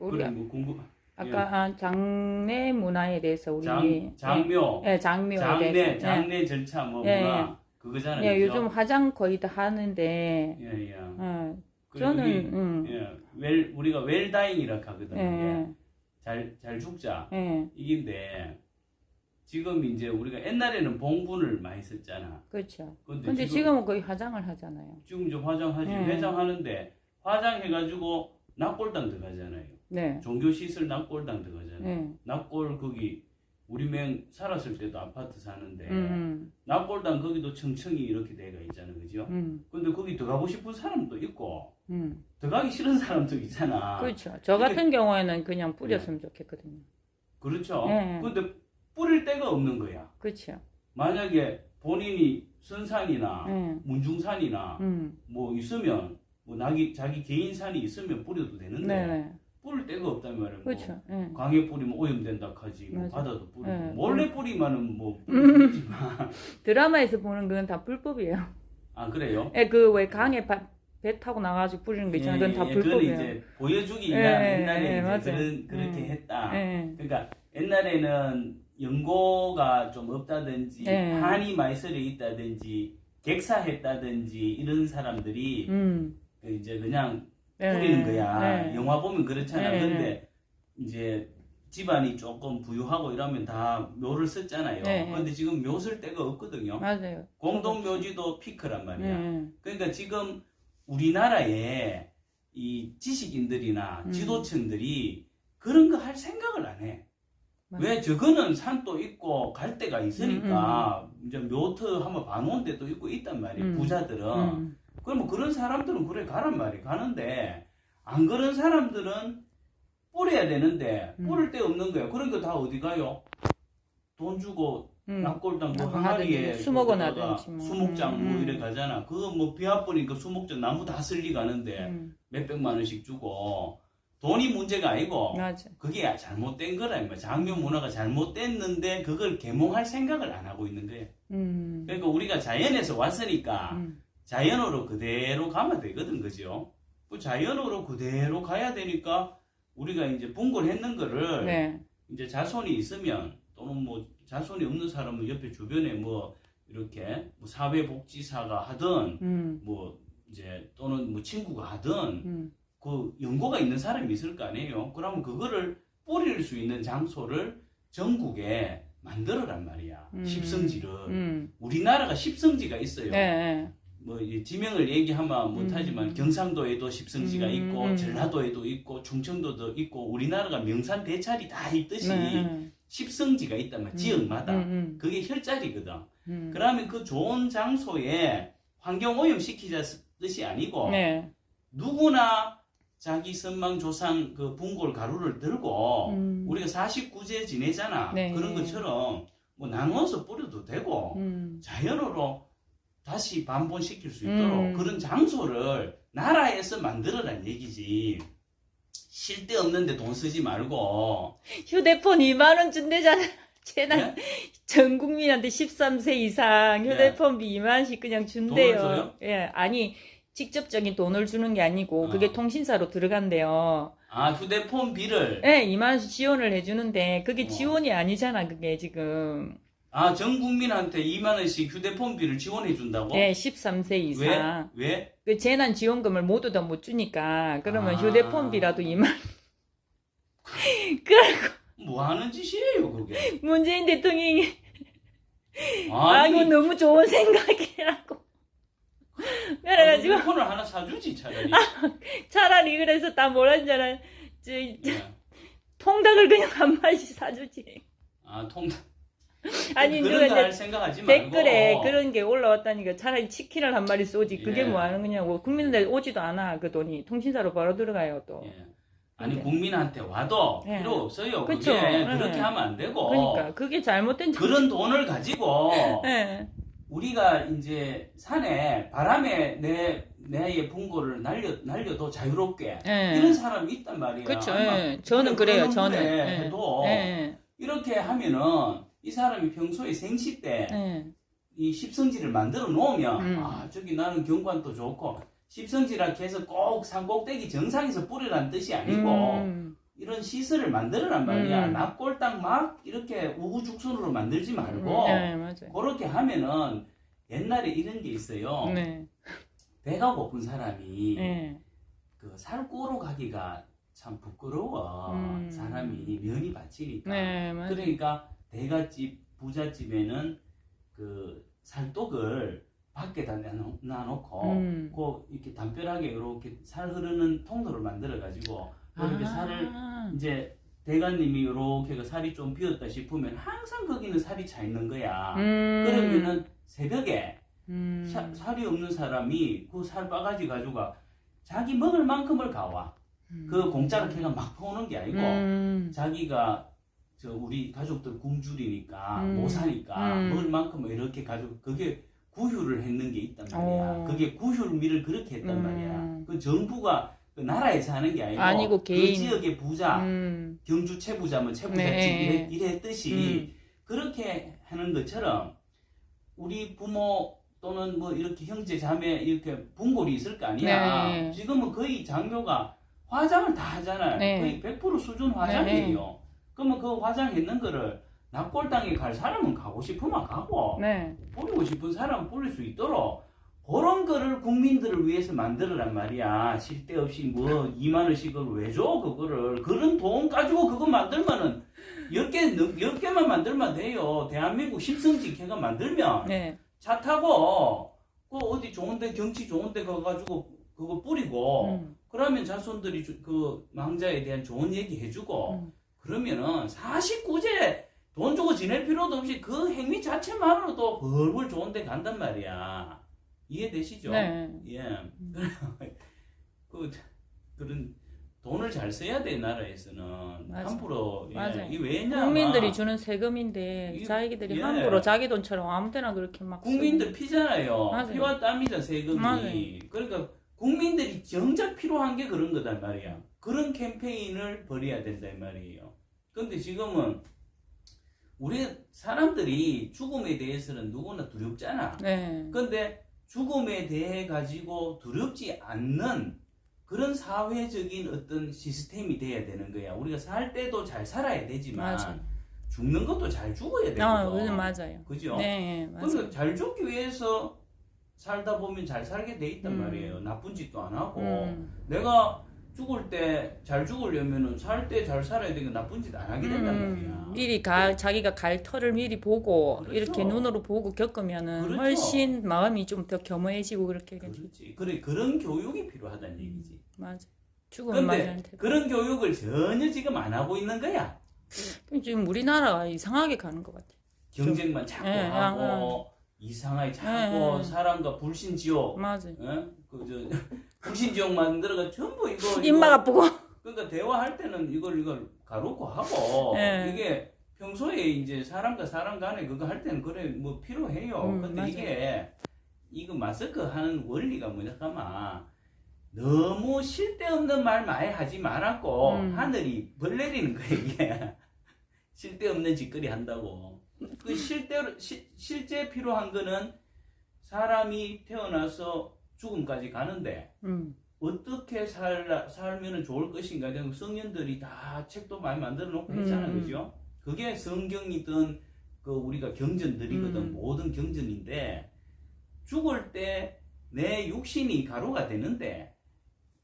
우리 그래 뭐 궁금 아까 아, 장례 문화에 대해서 우리 장 장묘 예, 예, 장묘에 장례 대해서 장례 절차 뭐 예, 문화 그거잖아요. 예, 그죠? 요즘 화장 거의 다 하는데 예, 예. 어, 그 저는 우리, 음, 예, 웰 우리가 웰다잉이라 하거든요. 예, 잘 잘 죽자 예, 이긴데 지금 이제 우리가 옛날에는 봉분을 많이 썼잖아. 그렇죠. 근데, 근데 지금 지금은 거의 화장을 하잖아요. 지금 저 화장하지 예. 회장하는데 화장해가지고 납골당 들어가잖아요. 네, 종교 시설 납골당 들어가잖아요. 네, 납골 거기 우리 맹 살았을 때도 아파트 사는데 음, 납골당 거기도 청청이 이렇게 돼가 있잖아, 그죠? 음, 근데 거기 들어가고 싶은 사람도 있고 음, 들어가기 싫은 사람도 있잖아. 그렇죠. 저 근데- 같은 경우에는 그냥 뿌렸으면 좋겠거든요. 그렇죠. 예. 근데 뿌릴 데가 없는 거야. 그렇죠. 만약에 본인이 선산이나 예, 문중산이나 음, 뭐 있으면 뭐 나기 자기 개인 산이 있으면 뿌려도 되는데 네, 네, 뿌릴 데가 없다는 말은 그렇죠. 예. 뭐 강에 뿌리면 오염된다 하지 뭐 맞아. 바다도 뿌리고 네. 몰래 뿌리면은 뭐 드라마에서 보는 건다 불법이에요. 아 그래요? 예, 그 왜 강에 바- 배 타고 나가지고 뿌리는 거 있잖아요. 그건 다 예, 그건 불법이에요. 이제 보여주기 예, 위한 예, 옛날에 예, 이제 맞아요. 그런 그렇게 음. 했다. 예, 그러니까 옛날에는 연고가 좀 없다든지 예. 한이 많이 썰어 있다든지 객사했다든지 이런 사람들이 음, 이제 그냥 예, 뿌리는 거야. 예. 영화 보면 그렇잖아. 예. 근데 이제 집안이 조금 부유하고 이러면 다 묘를 썼잖아요. 예. 근데 지금 묘 쓸 데가 없거든요. 맞아요. 공동 묘지도 피크란 말이야. 예, 그러니까 지금 우리나라에 이 지식인들이나 음. 지도층들이 그런 거 할 생각을 안 해. 맞아요. 왜 저거는 산도 있고 갈 데가 있으니까 이제 묘터 한번 봐놓은 데도 있고 있단 말이에요. 음. 부자들은. 음, 그러면 그런 사람들은 그래 가란 말이에요. 가는데 안 그런 사람들은 뿌려야 되는데 음. 뿌릴 데 없는 거예요. 그러니까 다 어디 가요? 돈 주고 음. 낙골당 뭐뭐 항아리에 수목원 하든지 뭐. 수목장 뭐 음. 이래 가잖아. 그거 뭐비 와버리니까 수목장 나무 다 쓸리 가는데 음, 몇 백만 원씩 주고 돈이 문제가 아니고 맞아. 그게 잘못된 거라 이 말이야. 장묘 문화가 잘못됐는데 그걸 계몽할 생각을 안 하고 있는 거예요. 음, 그러니까 우리가 자연에서 왔으니까 음, 자연으로 그대로 가면 되거든, 그죠? 그 자연으로 그대로 가야 되니까 우리가 이제 분골했는 거를 네, 이제 자손이 있으면 또는 뭐 자손이 없는 사람은 옆에 주변에 뭐 이렇게 뭐 사회복지사가 하든 음, 뭐 이제 또는 뭐 친구가 하든 음, 그 연고가 있는 사람이 있을 거 아니에요. 그러면 그거를 뿌릴 수 있는 장소를 전국에 만들어란 말이야. 음. 십성지를. 음, 우리나라가 십성지가 있어요. 네, 네, 뭐이 지명을 얘기하면 못하지만 음. 경상도에도 십성지가 음, 있고 음. 전라도에도 있고 충청도도 있고 우리나라가 명산 대찰이 다 있듯이 네, 십성지가 있단 말이야. 음, 지역마다. 음, 그게 혈자리거든. 음, 그러면 그 좋은 장소에 환경 오염 시키자 뜻이 아니고 네, 누구나 자기 선망 조상 그 분골 가루를 들고 음, 우리가 49제 지내잖아. 네. 그런 것처럼 뭐 나눠서 뿌려도 되고 음, 자연으로 다시 반본시킬 수 있도록 음. 그런 장소를 나라에서 만들어란 얘기지. 쉴데 없는데 돈 쓰지 말고. 휴대폰 2만 원 준대잖아. 쟤는 네? 전 국민한테 13세 이상 휴대폰비 2만 원씩 그냥 준대요. 예, 아니 직접적인 돈을 주는 게 아니고 아. 그게 통신사로 들어간대요. 아, 휴대폰 비를. 예, 2만 원씩 지원을 해주는데 그게 어. 지원이 아니잖아. 그게 지금 아, 전 국민한테 2만 원씩 휴대폰 비를 지원해 준다고? 예, 13세 이상 왜? 왜? 그 재난 지원금을 모두 다 못 주니까 그러면 아. 휴대폰 비라도 2만 원. 그뭐 하는 짓이에요, 그게? 문재인 대통령이 아 아니, 이거 너무 좋은 생각이라고. 그래가지고 휴대폰을 하나 사주지, 차라리. 차라리 그래서 다 뭐라는 줄 알아. 저, 네. 통닭을 그냥 한 마리씩 사주지. 아, 통, 아니, 그런 거할 생각하지 말고. 댓글에 그런 게 올라왔다니까 차라리 치킨을 한 마리 쏘지. 그게 예. 뭐 하는 거냐고. 국민들 오지도 않아. 그 돈이. 통신사로 바로 들어가요, 또. 예. 아니, 네. 국민한테 와도 예. 필요 없어요. 그쵸. 그게 예. 그렇게 하면 안 되고. 그러니까. 그게 잘못된 정- 그런 돈을 가지고 예. 우리가 이제 산에 바람에 내 내의 분고를 날려 날려도 자유롭게 예. 이런 사람이 있단. 아마 예. 저는 그래, 그래요, 저는. 예. 해도 예. 이렇게 하면은 이 사람이 평소에 생시 때이 예. 십성지를 만들어 놓으면 음. 아 저기 나는 경관도 좋고 십성지라 해서 꼭 산꼭대기 정상에서 뿌리라는 뜻이 아니고 음. 이런 시설을 만들어란 말이야. 음. 납골당 막 이렇게 우후죽순으로 만들지 말고 네, 맞아요. 그렇게 하면은 옛날에 이런 게 있어요. 네. 배가 고픈 사람이 네. 그 살구로 가기가 참 부끄러워. 음. 사람이 면이 바치니까. 네. 그러니까 대갓집 부잣집에는 그 살독을 밖에다 놔놓- 놔놓고 음. 그 이렇게 담벼락에 이렇게 살 흐르는 통로를 만들어 가지고 이렇게 살을 아. 이제 대가님이 이렇게 그 살이 좀 비었다 싶으면 항상 거기는 살이 차 있는 거야. 음. 그러면은 새벽에 음. 사- 살이 없는 사람이 그살 바가지 가지고 자기 먹을 만큼을 가와. 음. 그 공짜로 걔가 막 퍼오는 게 아니고 음. 자기가 저 우리 가족들 굶주리니까 음. 못 사니까 음. 먹을 만큼 이렇게 가지고 그게 구휴를 했는 게 있단 말이야. 어. 그게 구휴미를 그렇게 했단 음. 말이야. 그 정부가 그 나라에서 하는 게 아니고, 아니고 그. 지역의 부자, 음. 경주 최부자면 최부자집 네. 이래, 이랬듯이 음. 그렇게 하는 것처럼 우리 부모 또는 뭐 이렇게 형제 자매 이렇게 분골이 있을 거 아니야. 네. 지금은 거의 장교가 화장을 다 하잖아요. 네. 거의 100% 수준 화장이에요. 그러면 그 화장했는 거를 납골당에 갈 사람은 가고 싶으면 가고 네. 뿌리고 싶은 사람은 뿌릴 수 있도록 그런 거를 국민들을 위해서 만들어란 말이야. 쓸데없이 뭐 2만 원씩을 왜 줘? 그거를. 그런 돈 가지고 그거 만들면은 10개, 10개만 만들면 돼요. 대한민국 심성지 걔가 만들면 네. 차 타고 그 어디 좋은데 경치 좋은데 가 가지고 그거 뿌리고 음. 그러면 자손들이 주- 그 망자에 대한 좋은 얘기 해주고 음. 그러면은 49제 돈 주고 지낼 필요도 없이 그 행위 자체만으로도 훨훨 좋은데 간단 말이야. 이해되시죠? 네. 예. 그 그런 돈을 잘 써야 돼 나라에서는 맞아. 함부로 예. 맞아요. 이 왜냐 국민들이 주는 세금인데 이게- 자기들이 예. 함부로 자기 돈처럼 아무 때나 그렇게 막 국민들 피잖아요. 맞아요. 피와 땀이자 세금이. 맞아요. 그러니까 국민들이 정작 필요한 게 그런 거단 말이야. 그런 캠페인을 벌여야 된단 말이에요. 근데 지금은 우리 사람들이 죽음에 대해서는 누구나 두렵잖아. 쓰- 네. 근데 죽음에 대해 가지고 두렵지 않는 그런 사회적인 어떤 시스템이 돼야 되는 거야. 우리가 살 때도 잘 살아야 되지만 맞아요. 죽는 것도 잘 죽어야 되거든. 아, 그건 맞아요. 그죠? 네, 맞아요. 그러니까 잘 죽기 위해서 살다 보면 잘 살게 돼 있단 음. 말이에요. 나쁜 짓도 안 하고. 음. 내가 죽을 때 잘 죽으려면은 살 때 잘 살아야 되니까 나쁜 짓 안 하게 된단 음, 말이야. 미리 가, 자기가 갈 터를 미리 보고 그렇죠. 이렇게 눈으로 보고 겪으면은 그렇죠. 훨씬 마음이 좀 더 겸허해지고 그렇게. 그렇지. 그래 그런 교육이 필요하다는 얘기지. 맞아. 맞이하는 태 그런 교육을 전혀 지금 안 하고 있는 거야. 지금 우리나라가 이상하게 가는 것 같아. 경쟁만 자꾸 예, 하고 이상하게 자꾸 예. 사람과 불신지옥, 맞아. 어? 그저 불신지옥 만들어가 전부 이거 이거 입막 아프고. 그러니까 대화할 때는 이걸 이걸 가로고 하고 예. 이게 평소에 이제 사람과 사람 간에 그거 할 때는 그래 뭐 필요해요. 음, 근데 맞아요. 이게 이거 마스크 하는 원리가 뭐냐 하면 너무 실데없는 말 많이 하지 말았고 음. 하늘이 벌 내리는 거야 이게 실데없는 짓거리 한다고 그 실대로 시- 실제 필요한 거는 사람이 태어나서 죽음까지 가는데 음. 어떻게 살라, 살면 좋을 것인가 등 성년들이 다 책도 많이 만들어 놓고 했잖아 음. 그죠? 그게 성경이든 그 우리가 경전들이거든 음. 모든 경전인데 죽을 때 내 육신이 가루가 되는데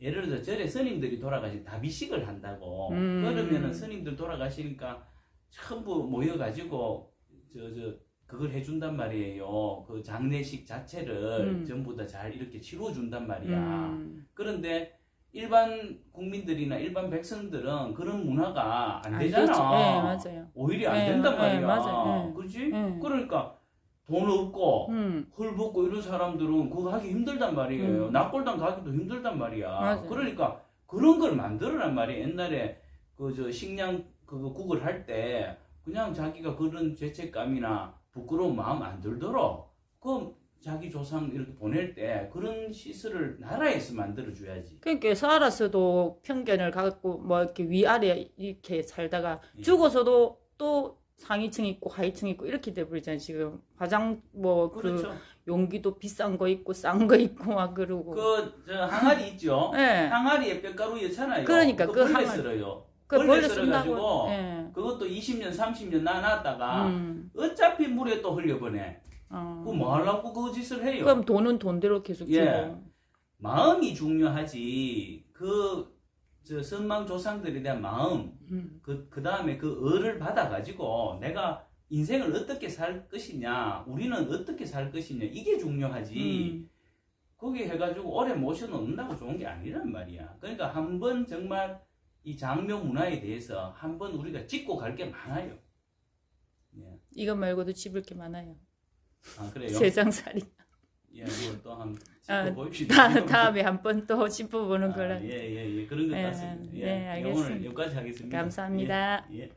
예를 들어 절에 스님들이 돌아가시 다비식을 한다고 음. 그러면은 스님들 돌아가시니까 전부 모여가지고 저 저 그걸 해준단 말이에요 그 장례식 자체를 음. 전부 다 잘 이렇게 치러준단 말이야 음. 그런데 일반 국민들이나 일반 백성들은 그런 문화가 안 안 되잖아. 네, 맞아요. 오히려 안 네, 된단 네, 말이야. 맞아요. 네. 그렇지? 네. 그러니까 돈 없고 음. 헐 벗고 이런 사람들은 그거 하기 힘들단 말이에요. 음. 납골당 가기도 힘들단 말이야. 맞아요. 그러니까 그런 걸 만들어란 말이야. 옛날에 그 저 식량 그거 국을 할때 그냥 자기가 그런 죄책감이나 부끄러운 마음 안 들도록 그 자기 조상 이렇게 보낼 때 그런 시설을 나라에서 만들어 줘야지. 그러니까 살아서도 편견을 갖고 뭐 이렇게 위아래 이렇게 살다가 예. 죽어서도 또 상위층 있고 하위층 있고 이렇게 돼 버리잖아요 지금 화장 뭐그 그렇죠. 용기도 비싼 거 있고 싼 거 있고 막 그러고 그 저 항아리 있죠. 예. 항아리에 뼈가루 넣잖아요. 그러니까 그 항아리. 쓸어요. 그 벌레 쓴다고. 예. 그것도 20년, 30년 놔놨다가 음. 어차피 물에 또 흘려보내. 어. 그뭐 하려고 그 짓을 해요? 그럼 돈은 돈대로 계속 주고. 예. 마음이 중요하지. 그, 저, 선망 조상들에 대한 마음, 음. 그, 그 다음에 그 을을 받아가지고 내가 인생을 어떻게 살 것이냐, 우리는 어떻게 살 것이냐, 이게 중요하지. 음. 거기 해가지고 오래 모셔놓는다고 좋은 게 아니란 말이야. 그러니까 한 번 정말 이 장묘 문화에 대해서 한번 우리가 짚고 갈 게 많아요. 예. 이거 말고도 집을 게 많아요. 아, 그래요? 세상살이. 예, 뭐또한 아, 짚어봅시다. 다, 다음에 한 번 또 짚어보는 걸로. 아, 예, 예, 예. 그런 것 예, 같습니다. 네, 예, 알겠습니다. 오늘 여기까지 하겠습니다. 감사합니다. 예, 예.